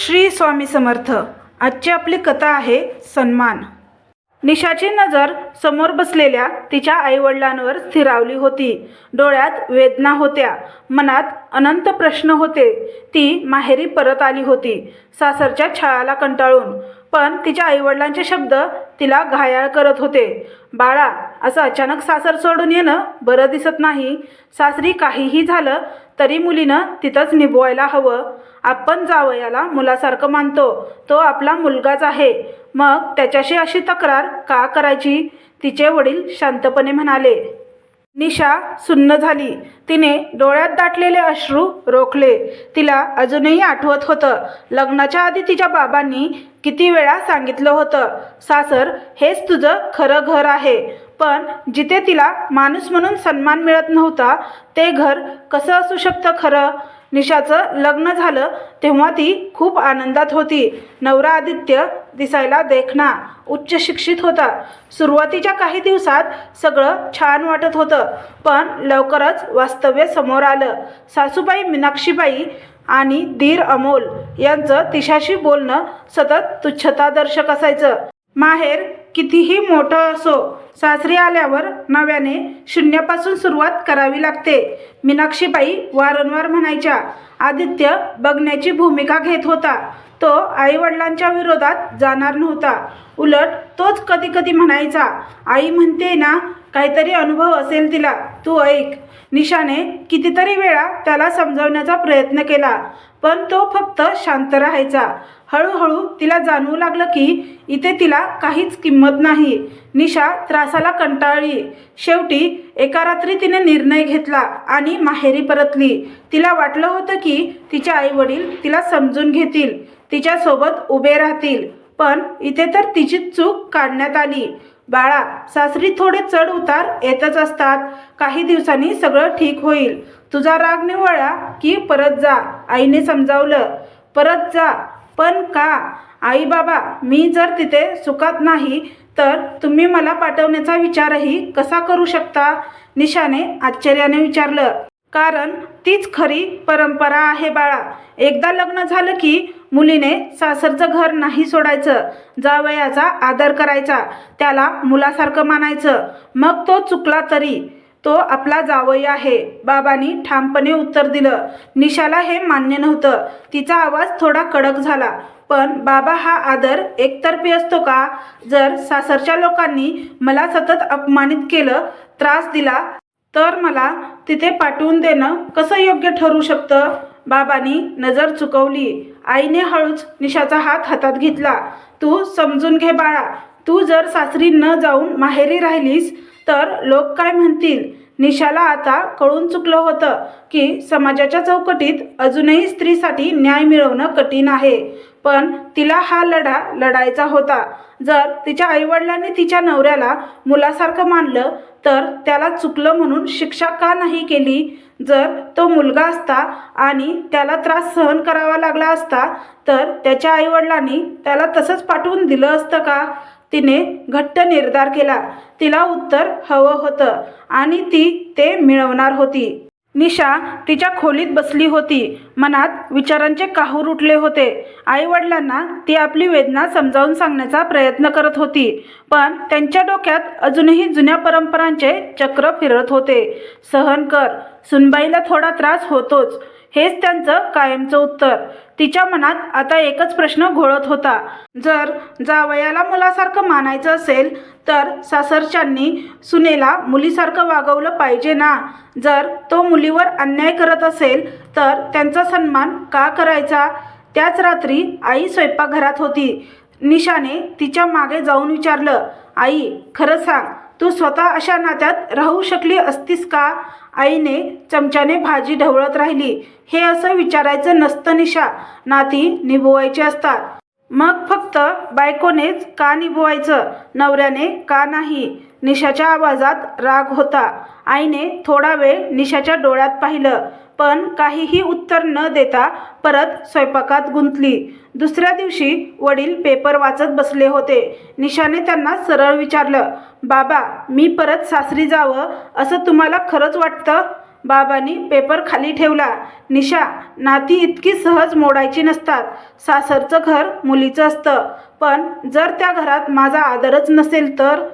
श्री स्वामी समर्थ. आजची आपली कथा आहे सन्मान. निशाची नजर समोर बसलेल्या तिच्या आईवडिलांवर स्थिरावली होती. डोळ्यात वेदना होत्या. मनात अनंत प्रश्न होते. ती माहेरी परत आली होती सासरच्या छळाला कंटाळून. पण तिच्या आईवडिलांचे शब्द तिला घायाळ करत होते. बाळा असं अचानक सासर सोडून येणं बरं दिसत नाही. सासरी काहीही झालं तरी मुलीनं तिथंच निभवायला हवं. आपण जावयाला मुलासारखं मानतो. तो आपला मुलगाच आहे. मग त्याच्याशी अशी तक्रार का करायची? तिचे वडील शांतपणे म्हणाले. निशा सुन्न झाली. तिने डोळ्यात दाटलेले अश्रू रोखले. तिला अजूनही आठवत होतं. लग्नाच्या आधी तिच्या बाबांनी किती वेळा सांगितलं होतं सासर हेच तुझं खरं घर आहे. पण जिथे तिला माणूस म्हणून सन्मान मिळत नव्हता ते घर कसं असू शकतं खरं? निशाचं लग्न झालं तेव्हा ती खूप आनंदात होती. नवरा आदित्य दिसायला देखणा उच्च शिक्षित होता. सुरुवातीच्या काही दिवसात सगळं छान वाटत होतं पण लवकरच वास्तव्य समोर आलं. सासूबाई मीनाक्षीबाई आणि धीर अमोल यांचं तिशाशी बोलणं सतत तुच्छतादर्शक असायचं. माहेर कितीही मोठं असो सासरी आल्यावर नव्याने शून्यापासून सुरुवात करावी लागते. मीनाक्षीबाई वारंवार म्हणायच्या आदित्य बघण्याची भूमिका घेत होता. तो आईवडिलांच्या विरोधात जाणार नव्हता. उलट तोच कधी कधी म्हणायचा आई म्हणते ना काहीतरी अनुभव असेल तिला. तू ऐक. निशाने कितीतरी वेळा त्याला समजावण्याचा प्रयत्न केला पण तो फक्त शांत राहायचा. हळूहळू तिला जाणवू लागलं की इथे तिला काहीच किंमत नाही. निशा त्रासाला कंटाळली. शेवटी एका रात्री तिने निर्णय घेतला आणि माहेरी परतली. तिला वाटलं होतं की तिचे आईवडील तिला समजून घेतील. तिच्यासोबत उभे राहतील. पण इथे तर तिची चूक काढण्यात आली. बाळा सासरी थोडे चढ उतार येतच असतात. काही दिवसांनी सगळं ठीक होईल. तुझा राग निवळा की परत जा. आईने समजावलं परत जा. पण का? आई बाबा मी जर तिथे सुखात नाही तर तुम्ही मला पाठवण्याचा विचारही कसा करू शकता? निशाने आश्चर्याने विचारलं. कारण तीच खरी परंपरा आहे बाळा. एकदा लग्न झालं की मुलीने सासरचं घर नाही सोडायचं जावयाचा आदर करायचा त्याला मुलासारखं मानायचं. मग तो चुकला तरी तो आपला जावई आहे. बाबांनी ठामपणे उत्तर दिलं. निशाला हे मान्य नव्हतं. तिचा आवाज थोडा कडक झाला. पण बाबा हा आदर एकतर्फी असतो का? जर सासरच्या लोकांनी मला सतत अपमानित केलं त्रास दिला तर मला तिथे पाठवून देणं कसं योग्य ठरू शकतं? बाबांनी नजर चुकवली. आईने हळूच निशाचा हात हातात घेतला. तू समजून घे बाळा तू जर सासरी न जाऊन माहेरी राहिलीस तर लोक काय म्हणतील? निशाला आता कळून चुकलं होतं की समाजाच्या चौकटीत अजूनही स्त्रीसाठी न्याय मिळवणं कठीण आहे. पण तिला हा लढा लढायचा होता. जर तिच्या आईवडिलांनी तिच्या नवऱ्याला मुलासारखं मानलं तर त्याला चुकलं म्हणून शिक्षा का नाही केली? जर तो मुलगा असता आणि त्याला त्रास सहन करावा लागला असता तर त्याच्या आईवडिलांनी त्याला तसंच पाठवून दिलं असतं का? तिने घट्ट निर्धार केला. तिला उत्तर हवं होतं आणि ती ते मिळवणार होती. निशा तिच्या खोलीत बसली होती. मनात विचारांचे काहूर उठले होते. आईवडिलांना ती आपली वेदना समजावून सांगण्याचा प्रयत्न करत होती. पण त्यांच्या डोक्यात अजूनही जुन्या परंपरांचे चक्र फिरत होते. सहन कर सुनबाईला थोडा त्रास होतोच. हेच त्यांचं कायमचं उत्तर. तिच्या मनात आता एकच प्रश्न घोळत होता. जर जावयाला मुलासारखं मानायचं असेल तर सासरच्यांनी सुनेला मुलीसारखं वागवलं पाहिजे ना? जर तो मुलीवर अन्याय करत असेल तर त्यांचा सन्मान का करायचा? त्याच रात्री आई स्वयंपाकघरात होती. निशाने तिच्यामागे जाऊन विचारलं आई खरं सांग तू स्वतः अशा नात्यात राहू शकली असतीस का? आईने चमच्याने भाजी ढवळत राहिली. हे असं विचारायचं नसतं निशा. नाती निभवायची असतात. मग फक्त बायकोनेच का निभवायचं? नवऱ्याने का नाही? निशाच्या आवाजात राग होता. आईने थोडा वेळ निशाच्या डोळ्यात पाहिलं. पण काहीही उत्तर न देता परत स्वयंपाकात गुंतली. दुसऱ्या दिवशी वडील पेपर वाचत बसले होते. निशाने त्यांना सरळ विचारलं बाबा मी परत सासरी जावं असं तुम्हाला खरंच वाटतं? बाबांनी पेपर खाली ठेवला. निशा नाती इतकी सहज मोडायची नसतात. सासरचं घर मुलीचं असतं. पण जर त्या घरात माझा आदरच नसेल तर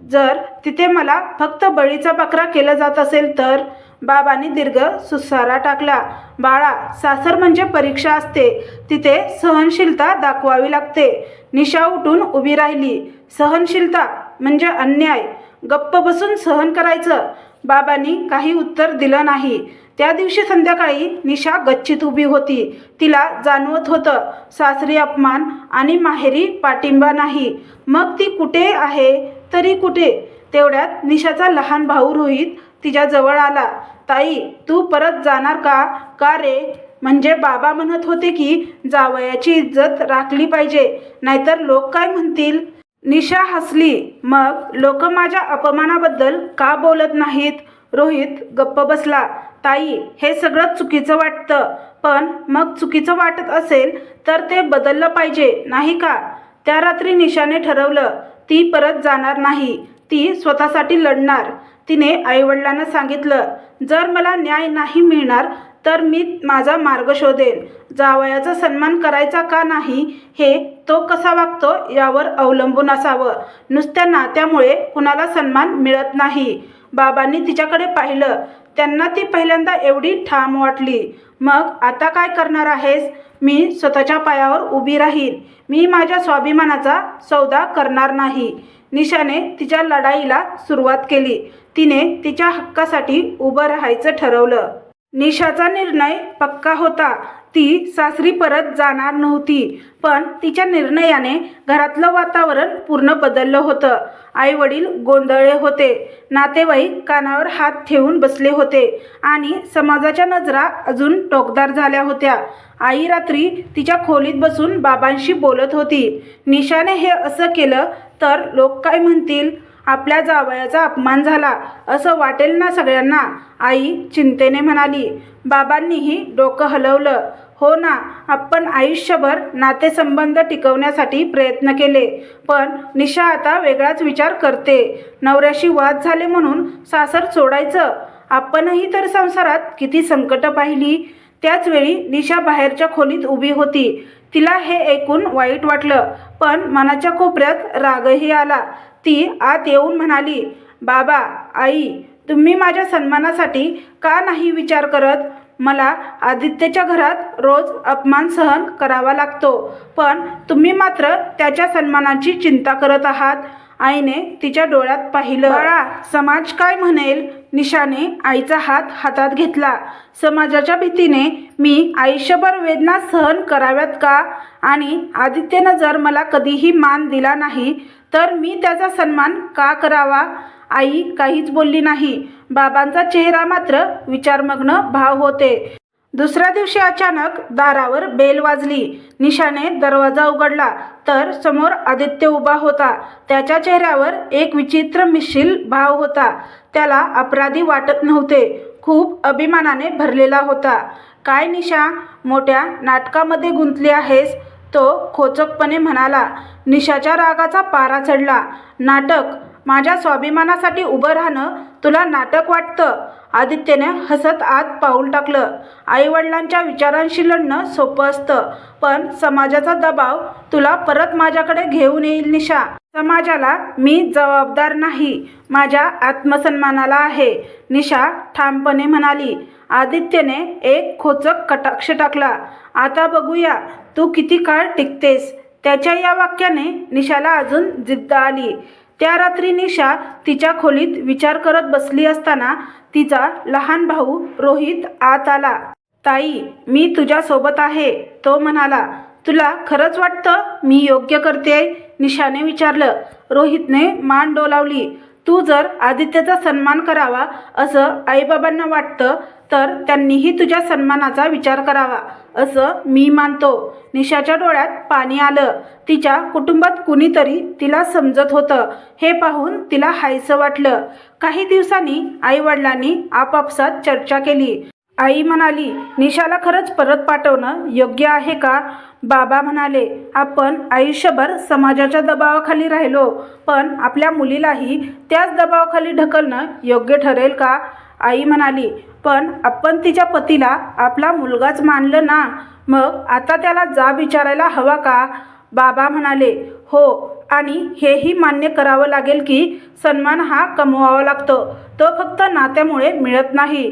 जर तिथे मला फक्त बळीचा बकरा केलं जात असेल तर बाबांनी दीर्घ सुसारा टाकला. बाळा सासर म्हणजे परीक्षा असते. तिथे सहनशीलता दाखवावी लागते. निशा उठून उभी राहिली. सहनशीलता म्हणजे अन्याय. गप्प बसून सहन करायचं. बाबांनी काही उत्तर दिलं नाही. त्या दिवशी संध्याकाळी निशा गच्चीत उभी होती. तिला जाणवत होतं सासरी अपमान आणि माहेरी पाठिंबा नाही. मग ती कुठे आहे? तरी कुठे? तेवढ्यात निशाचा लहान भाऊ रोहित तिच्याजवळ आला. ताई तू परत जाणार का? का रे? म्हणजे बाबा म्हणत होते की जावयाची इज्जत राखली पाहिजे नाहीतर लोक काय म्हणतील? निशा हसली. मग लोक माझ्या अपमानाबद्दल का बोलत नाहीत? रोहित गप्प बसला. ताई हे सगळं चुकीचं वाटतं. पण मग चुकीचं वाटत असेल तर ते बदललं पाहिजे नाही का? त्या रात्री निशाने ठरवलं ती परत जाणार नाही. ती स्वतःसाठी लढणार. तिने आईवडिलांना सांगितलं जर मला न्याय नाही मिळणार तर मी माझा मार्ग शोधेन. जावयाचा सन्मान करायचा का नाही हे तो कसा वागतो यावर अवलंबून असावं. नुसत्या नात्यामुळे कुणाला सन्मान मिळत नाही. बाबांनी तिच्याकडे पाहिलं. त्यांना ती पहिल्यांदा एवढी ठाम वाटली. मग आता काय करणार आहेस? मी स्वतःच्या पायावर उभी राहीन. मी माझ्या स्वाभिमानाचा सौदा करणार नाही. निशाने तिच्या लढाईला सुरुवात केली. तिने तिच्या हक्कासाठी उभं राहायचं ठरवलं. निशाचा निर्णय पक्का होता. ती सासरी परत जाणार नव्हती पण तिच्या निर्णयाने घरातलं वातावरण पूर्ण बदललं होतं. आईवडील गोंधळले होते नातेवाईक कानावर हात ठेवून बसले होते आणि समाजाच्या नजरा अजून टोकदार झाल्या होत्या. आई रात्री तिच्या खोलीत बसून बाबांशी बोलत होती. निशाने हे असं केलं तर लोक काय म्हणतील? आपल्या जावयाचा अपमान झाला असं वाटेल ना सगळ्यांना? आई चिंतेने म्हणाली. बाबांनीही डोकं हलवलं. हो ना आपण आयुष्यभर नातेसंबंध टिकवण्यासाठी प्रयत्न केले पण निशा आता वेगळाच विचार करते. नवऱ्याशी वाद झाले म्हणून सासर सोडायचं. आपणही तर संसारात किती संकटं पाहिली. त्याचवेळी निशा बाहेरच्या खोलीत उभी होती. तिला हे ऐकून वाईट वाटलं पण मनाच्या कोपऱ्यात रागही आला. ती आत येऊन म्हणाली बाबा आई तुम्ही माझ्या सन्मानासाठी का नाही विचार करत? मला आदित्यच्या घरात रोज अपमान सहन करावा लागतो पण तुम्ही मात्र त्याच्या सन्मानाची चिंता करत आहात. आईने तिच्या डोळ्यात पाहिलं. बाळा समाज काय म्हणेल? निशाने आईचा हात हातात घेतला. समाजाच्या भीतीने मी आयुष्यभर वेदना सहन कराव्यात का? आणि आदित्यनं जर मला कधीही मान दिला नाही तर मी त्याचा सन्मान का करावा? आई काहीच बोलली नाही. बाबांचा चेहरा मात्र विचारमग्न भाव होते. दुसऱ्या दिवशी अचानक दारावर बेल वाजली. निशाने दरवाजा उघडला. तर समोर आदित्य उभा होता. त्याच्या चेहऱ्यावर एक विचित्र मिश्रील भाव होता. त्याला अपराधी वाटत नव्हते. खूप अभिमानाने भरलेला होता. काय निशा मोठ्या नाटकामध्ये गुंतली आहेस? तो खोचकपणे म्हणाला निशाच्या रागाचा पारा चढला. नाटक माझ्या स्वाभिमानासाठी उभं राहणं तुला नाटक वाटतं. आदित्यने हसत आत पाऊल टाकलं. आईवडिलांच्या विचारांशी लढणं सोपं असतं पण समाजाचा दबाव तुला परत माझ्याकडे घेऊन येईल निशा. समाजाला मी जबाबदार नाही माझ्या आत्मसन्मानाला आहे निशा ठामपणे म्हणाली. आदित्यने एक खोचक कटाक्ष टाकला. आता बघूया तू किती काळ टिकतेस? त्याच्या या वाक्याने निशाला अजून जिद्द आली. त्या रात्री निशा तिच्या खोलीत विचार करत बसली असताना तिचा लहान भाऊ रोहित आत आला. ताई मी तुझ्यासोबत आहे तो म्हणाला. तुला खरंच वाटतं मी योग्य करते निशाने विचारलं. रोहितने मान डोलावली. तू जर आदित्यचा सन्मान करावा असं आईबाबांना वाटतं तर त्यांनीही तुझ्या सन्मानाचा विचार करावा असं मी मानतो. निशाच्या डोळ्यात पाणी आलं. तिच्या कुटुंबात कुणीतरी तिला समजत होतं. हे पाहून तिला हायसं वाटलं. काही दिवसांनी आईवडिलांनी आपापसात चर्चा केली. आई म्हणाली निशाला खरंच परत पाठवणं योग्य आहे का? बाबा म्हणाले आपण आयुष्यभर समाजाच्या दबावाखाली राहिलो पण आपल्या मुलीलाही त्याच दबावाखाली ढकलणं योग्य ठरेल का? आई म्हणाली पण आपण तिच्या पतीला आपला मुलगाच मानलं ना मग आता त्याला जाब विचारायला हवा का? बाबा म्हणाले हो आणि हेही मान्य करावं लागेल की सन्मान हा कमवावा लागतो. तो फक्त नात्यामुळे मिळत नाही.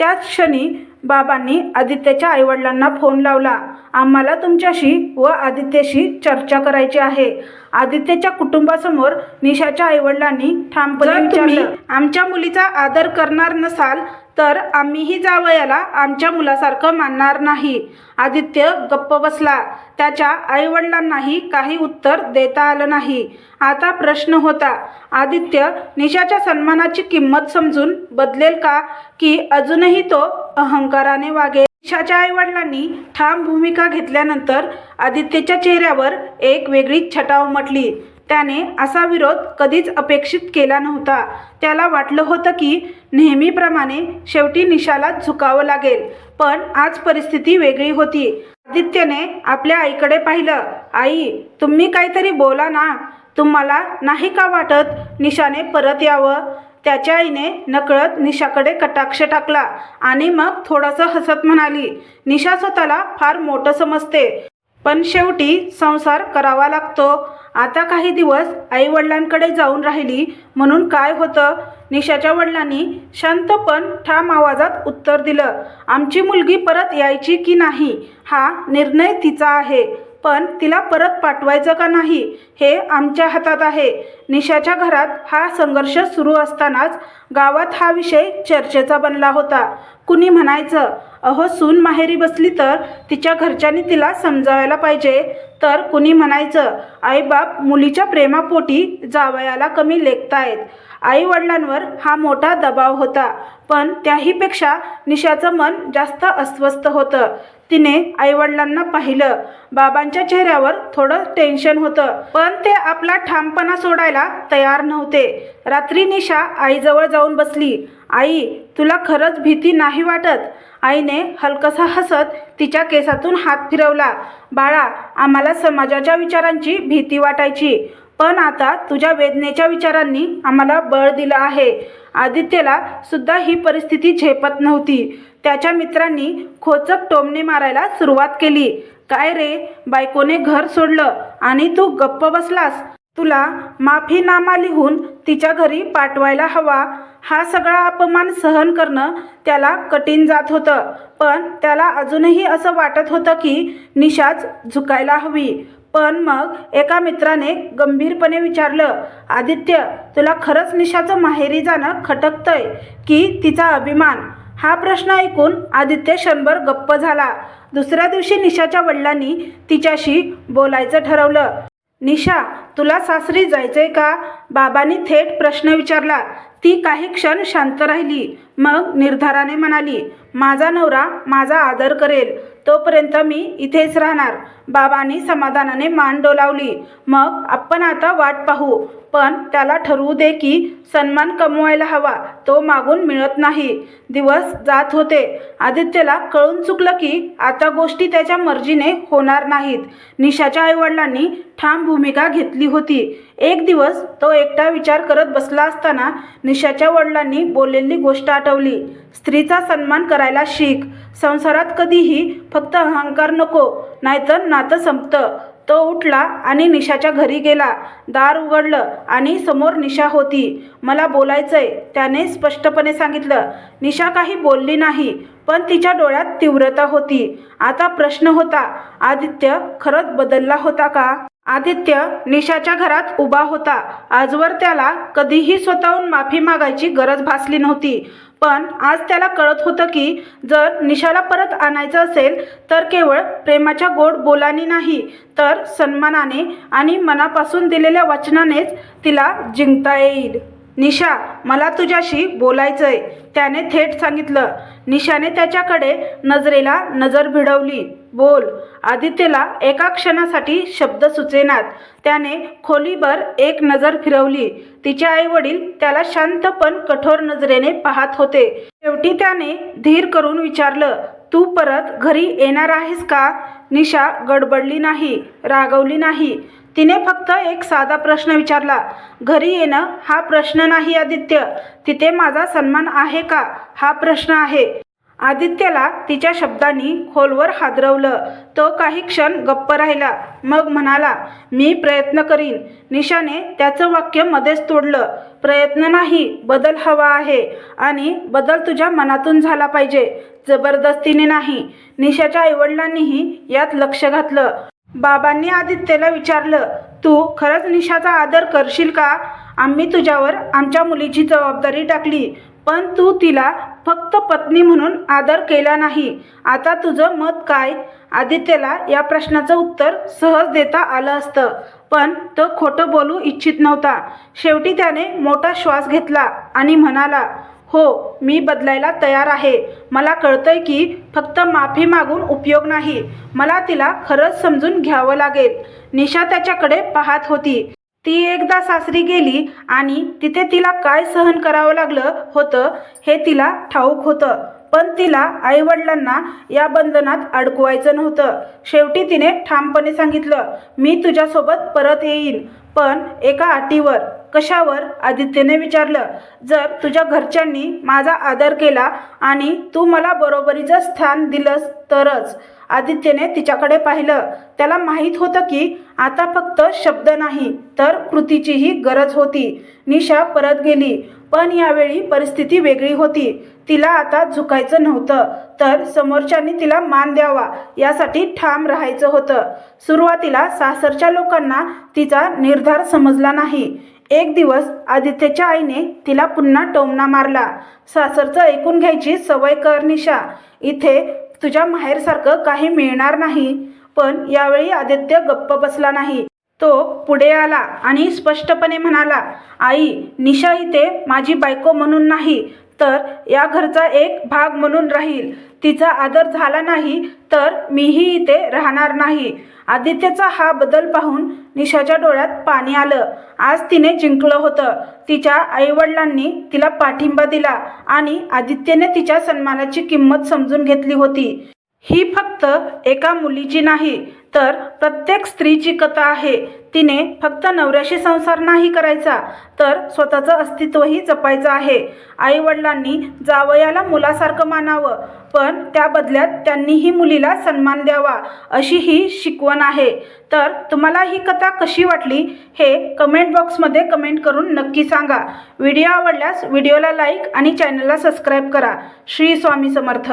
त्याच क्षणी बाबांनी आदित्यच्या आईवडिलांना फोन लावला. आम्हाला तुमच्याशी व आदित्यशी चर्चा करायची आहे. आदित्यच्या कुटुंबासमोर निशाच्या आईवडिलांनी ठामपणे विचारलं आमच्या मुलीचा आदर करणार नसाल तर आम्हीही जावयाला आमच्या मुलासारखं मानणार नाही. आदित्य गप्प बसला. त्याच्या आईवडिलांनाही काही उत्तर देता आलं नाही. आता प्रश्न होता आदित्य निशाच्या सन्मानाची किंमत समजून बदलेल का? की अजूनही तो अहंकाराने वागेल? निशाच्या आईवडिलांनी ठाम भूमिका घेतल्यानंतर आदित्यच्या चेहऱ्यावर एक वेगळी छटा उमटली त्याने असा विरोध कधीच अपेक्षित केला नव्हता. त्याला वाटलं होतं की नेहमीप्रमाणे शेवटी निशाला झुकावं लागेल पण आज परिस्थिती वेगळी होती. आदित्यने आपल्या आईकडे पाहिलं आई तुम्ही काहीतरी बोला ना. तुम्हाला नाही का वाटत निशाने परत यावं? त्याच्या आईने नकळत निशाकडे कटाक्ष टाकला आणि मग थोडंसं हसत म्हणाली निशा स्वतःला फार मोठं समजते. पण शेवटी संसार करावा लागतो. आता काही दिवस आई वडिलांकडे जाऊन राहिली म्हणून काय होतं? निशाच्या वडिलांनी शांत पण ठाम आवाजात उत्तर दिलं आमची मुलगी परत यायची की नाही? हा निर्णय तिचा आहे. पण तिला परत पाठवायचं का नाही हे आमच्या हातात आहे. निशाच्या घरात हा संघर्ष सुरू असतानाच गावात हा विषय चर्चेचा बनला होता. कुणी म्हणायचं अहो सून माहेरी बसली तर तिच्या घरच्यांनी तिला समजावायला पाहिजे. तर कुणी म्हणायचं आईबाप मुलीच्या प्रेमापोटी जावयाला कमी लेखतायत. आई वडिलांवर हा मोठा दबाव होता. पण त्याहीपेक्षा निशाचं मन जास्त अस्वस्थ होतं. तिने आईवडिलांना पाहिलं. बाबांच्या चेहऱ्यावर थोडं टेन्शन होतं. पण ते आपला ठामपणा सोडायला तयार नव्हते. रात्री निशा आईजवळ जाऊन बसली. आई तुला खरंच भीती नाही वाटत? आईने हलकसा हसत तिच्या केसातून हात फिरवला. बाळा आम्हाला समाजाच्या विचारांची भीती वाटायची. पण आता तुझ्या वेदनेच्या विचारांनी आम्हाला बळ दिलं आहे. आदित्यला सुद्धा ही परिस्थिती झेपत नव्हती. त्याच्या मित्रांनी खोचक टोमणे मारायला सुरुवात केली. काय रे बायकोने घर सोडलं आणि तू गप्प बसलास? तुला माफीनामा लिहून तिच्या घरी पाठवायला हवा. हा सगळा अपमान सहन करणं त्याला कठीण जात होतं. पण त्याला अजूनही असं वाटत होतं की निशाच झुकायला हवी. पण मग एका मित्राने गंभीरपणे विचारलं आदित्य तुला खरंच निशाचं माहेरी जाणं खटकतंय की तिचा अभिमान? हा प्रश्न ऐकून आदित्य क्षणभर गप्प झाला. दुसऱ्या दिवशी निशाच्या वडिलांनी तिच्याशी बोलायचं ठरवलं. निशा तुला सासरी जायचंय का? बाबांनी थेट प्रश्न विचारला. ती काही क्षण शांत राहिली. मग निर्धाराने म्हणाली माझा नवरा माझा आदर करेल. तोपर्यंत मी इथेच राहणार. बाबांनी समाधानाने मान डोलावली. मग आपण आता वाट पाहू. पण त्याला ठरवू दे की सन्मान कमवायला हवा. तो मागून मिळत नाही. दिवस जात होते. आदित्यला कळून चुकलं की आता गोष्टी त्याच्या मर्जीने होणार नाहीत. निशाच्या आईवडिलांनी ठाम भूमिका घेतली होती. एक दिवस तो एकटा विचार करत बसला असताना निशाच्या वडिलांनी बोललेली गोष्ट आठवली. स्त्रीचा सन्मान करायला शिक. संसारात कधीही फक्त अहंकार नको नाहीतर नातं संपतं. तो उठला आणि निशाच्या घरी गेला. दार उघडलं आणि समोर निशा होती. मला बोलायचंय त्याने स्पष्टपणे सांगितलं. निशा काही बोलली नाही पण तिच्या डोळ्यात तीव्रता होती. आता प्रश्न होता आदित्य खरंच बदलला होता का? आदित्य निशाच्या घरात उभा होता. आजवर त्याला कधीही स्वतःहून माफी मागायची गरज भासली नव्हती. पण आज त्याला कळत होतं की जर निशाला परत आणायचं असेल तर केवळ प्रेमाच्या गोड बोलानी नाही तर सन्मानाने आणि मनापासून दिलेल्या वचनानेच तिला जिंकता येईल. निशा मला तुझ्याशी बोलायचंय. त्याने थेट सांगितलं. निशाने त्याच्याकडे नजरेला नजर भिडवली. बोल. आदित्यला एका क्षणासाठी शब्द सुचेनात. त्याने खोलीभर एक नजर फिरवली. तिचे आईवडील त्याला शांत पण कठोर नजरेने पाहत होते. शेवटी त्याने धीर करून विचारलं तू परत घरी येणार आहेस का? निशा गडबडली नाही रागवली नाही. तिने फक्त एक साधा प्रश्न विचारला घरी येणं हा प्रश्न नाही आदित्य. तिथे माझा सन्मान आहे का? हा प्रश्न आहे. आदित्यला तिच्या शब्दांनी खोलवर हादरवलं. तो काही क्षण गप्प राहिला. मग म्हणाला मी प्रयत्न करीन. निशाने त्याचं वाक्य मध्येच तोडलं. प्रयत्न नाही बदल हवा आहे आणि बदल तुझ्या मनातून झाला पाहिजे. जबरदस्तीने नाही. निशाच्या आईवडिलांनीही यात लक्ष घातलं. बाबांनी आदित्यला विचारलं तू खरंच निशाचा आदर करशील का? आम्ही तुझ्यावर आमच्या मुलीची जबाबदारी टाकली पण तू तिला फक्त पत्नी म्हणून आदर केला नाही. आता तुझं मत काय? आदित्यला या प्रश्नाचं उत्तर सहज देता आलं असतं पण तो खोटं बोलू इच्छित नव्हता. शेवटी त्याने मोठा श्वास घेतला आणि म्हणाला हो मी बदलायला तयार आहे. मला कळतंय की फक्त माफी मागून उपयोग नाही. मला तिला खरंच समजून घ्यावं लागेल. निशा त्याच्याकडे पाहत होती. ती एकदा सासरी गेली आणि तिथे तिला काय सहन करावं लागलं होतं हे तिला ठाऊक होतं. पण तिला आईवडिलांना या बंधनात अडकवायचं नव्हतं. शेवटी तिने ठामपणे सांगितलं मी तुझ्यासोबत परत येईन पण एका अटीवर. कशावर आदित्यने विचारलं? जर तुझ्या घरच्यांनी माझा आदर केला आणि तू मला बरोबरीचं स्थान दिलंस तरच आदित्यने तिच्याकडे पाहिलं. त्याला माहीत होतं की आता फक्त शब्द नाही तर कृतीचीही गरज होती. निशा परत गेली पण यावेळी परिस्थिती वेगळी होती. तिला आता झुकायचं नव्हतं तर समोरच्यांनी तिला मान द्यावा यासाठी ठाम राहायचं होतं. सुरुवातीला सासरच्या लोकांना तिचा निर्धार समजला नाही. एक दिवस आदित्यच्या आईने तिला पुन्हा टोमणा मारला. सासरचं ऐकून घ्यायची सवय कर निशा. इथे तुझ्या माहेरसारखं काही मिळणार नाही. पण यावेळी आदित्य गप्प बसला नाही. तो पुढे आला आणि स्पष्टपणे म्हणाला आई निशा इथे माझी बायको म्हणून नाही. तर या घरचा एक भाग म्हणून राहील. तिचा आदर झाला नाही तर मीही इथे राहणार नाही. आदित्यचा हा बदल पाहून निशाच्या डोळ्यात पाणी आलं. आज तिने जिंकलं होतं. तिच्या आईवडिलांनी तिला पाठिंबा दिला आणि आदित्यने तिच्या सन्मानाची किंमत समजून घेतली होती. ही फक्त एका मुलीची नाही तर प्रत्येक स्त्रीची कथा आहे. तिने फक्त नवऱ्याशी संसार नाही करायचा तर स्वतःचं अस्तित्वही जपायचं आहे. आईवडिलांनी जावयाला मुलासारखं मानावं पण त्या बदल्यात त्यांनीही मुलीला सन्मान द्यावा अशी ही शिकवण आहे. तर तुम्हाला ही कथा कशी वाटली हे कमेंट बॉक्समध्ये कमेंट करून नक्की सांगा. व्हिडिओ आवडल्यास व्हिडिओला लाईक आणि चॅनलला सबस्क्राईब करा. श्री स्वामी समर्थ.